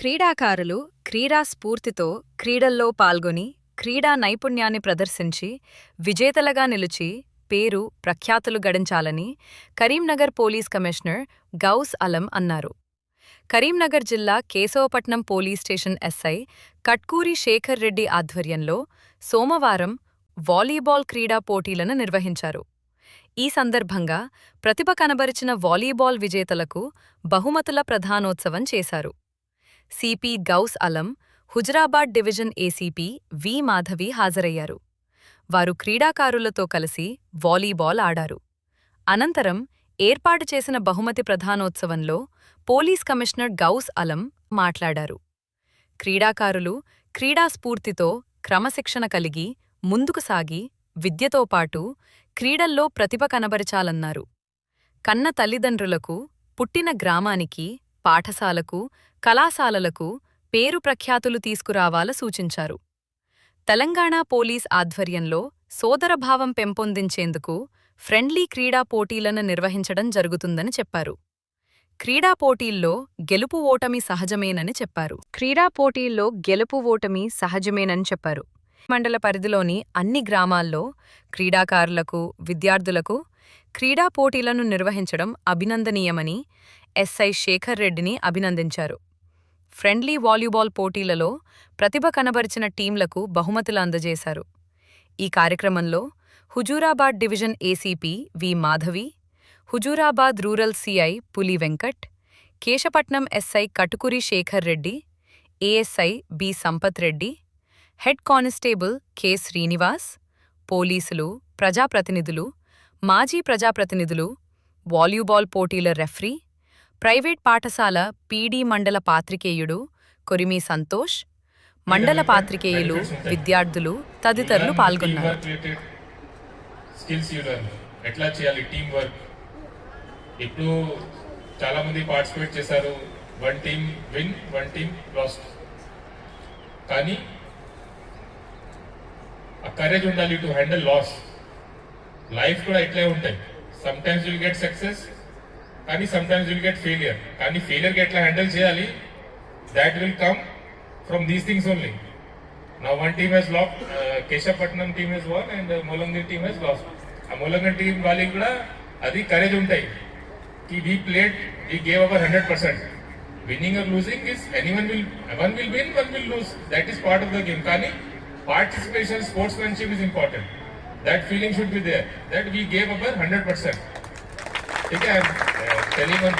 క్రీడాకారులు క్రీడా స్ఫూర్తితో క్రీడల్లో పాల్గొని క్రీడా నైపుణ్యాన్ని ప్రదర్శించి విజేతలుగా నిలిచి పేరు ప్రఖ్యాతులు గడించాలని కరీంనగర్ పోలీస్ కమిషనర్ గౌస్ అలం అన్నారు. కరీంనగర్ జిల్లా Keshavapatnam police station SI Katkuri Shekhar Reddy ఆధ్వర్యంలో సోమవారం వాలీబాల్ క్రీడా పోటీలను నిర్వహించారు. ఈ సందర్భంగా ప్రతిభ కనబరిచిన వాలీబాల్ విజేతలకు బహుమతుల ప్రధానోత్సవం చేశారు. CP Gaus Alam Huzurabad division ACP V Madhavi హాజరయ్యారు. వారు క్రీడాకారులతో కలిసి వాలీబాల్ ఆడారు. అనంతరం ఏర్పాటు చేసిన బహుమతి ప్రధానోత్సవంలో పోలీస్ కమిషనర్ గౌస్ అలం మాట్లాడారు. క్రీడాకారులు క్రీడాస్ఫూర్తితో క్రమశిక్షణ కలిగి ముందుకు సాగి విద్యతో పాటు క్రీడల్లో ప్రతిభ కనబరచాలన్నారు. కన్న తల్లిదండ్రులకు పుట్టిన గ్రామానికి పాఠశాలకు కళాశాలలకు పేరు ప్రఖ్యాతులు తీసుకురావాల సూచించారు. తెలంగాణ పోలీస్ ఆధ్వర్యంలో సోదరభావం పెంపొందించేందుకు ఫ్రెండ్లీ క్రీడా పోటీలను నిర్వహించడం జరుగుతుందని చెప్పారు. క్రీడా పోటీల్లో గెలుపు ఓటమి సహజమేనని చెప్పారు. క్రీడా పోటీల్లో గెలుపు ఓటమి సహజమేనని చెప్పారు. మండల పరిధిలోని అన్ని గ్రామాల్లో క్రీడాకారులకు విద్యార్థులకు క్రీడా పోటీలను నిర్వహించడం అభినందనీయమని ఎస్ఐ శేఖర్ రెడ్డిని అభినందించారు. ఫ్రెండ్లీ వాలీబాల్ పోటీలలో ప్రతిభ కనబరిచిన టీంలకు బహుమతులు అందజేశారు. ఈ కార్యక్రమంలో Huzurabad division ACP V Madhavi Huzurabad rural CI Puli Venkat Keshapatnam SI Katukuri Shekhar Reddy ASI B Sampath Reddy head constable K Srinivas పోలీసులు ప్రజాప్రతినిధులు మాజీ ప్రజాప్రతినిధులు వాలీబాల్ పోటీల రెఫ్రీ ప్రైవేట్ పాఠశాల పీడీ మండల పాత్రికేయుడు కొరిమి సంతోష్ మండల పాత్రికేయులు విద్యార్థులు తదితరులు పాల్గొన్నారు. ఎట్లా చేయాలి టీం వర్క్ ఇప్పుడు చాలా మంది పార్టిసిపేట్ చేశారు. One team win one team lost. కానీ ఆ కరేజ్ ఉండాలి టు హ్యాండిల్ లాస్ లైఫ్ కూడా ఇట్లే ఉంటాయి sometimes will get success కానీ sometimes will get failure కానీ ఫెయిలియర్కి ఎట్లా హ్యాండిల్ చేయాలి that will come from these things only Now one team has lost, uh, Keshapatnam team has won and uh, Molangir team has lost. ఆ మూలంగర్ team వాళ్ళకి కూడా అది courage ఉంటాయి కి we played we gave our hundred percent winning or losing is any one will one will win one will lose that is part of the game కానీ Participation, sportsmanship is important. That feeling should be there. That we gave our 100%. Okay, I'm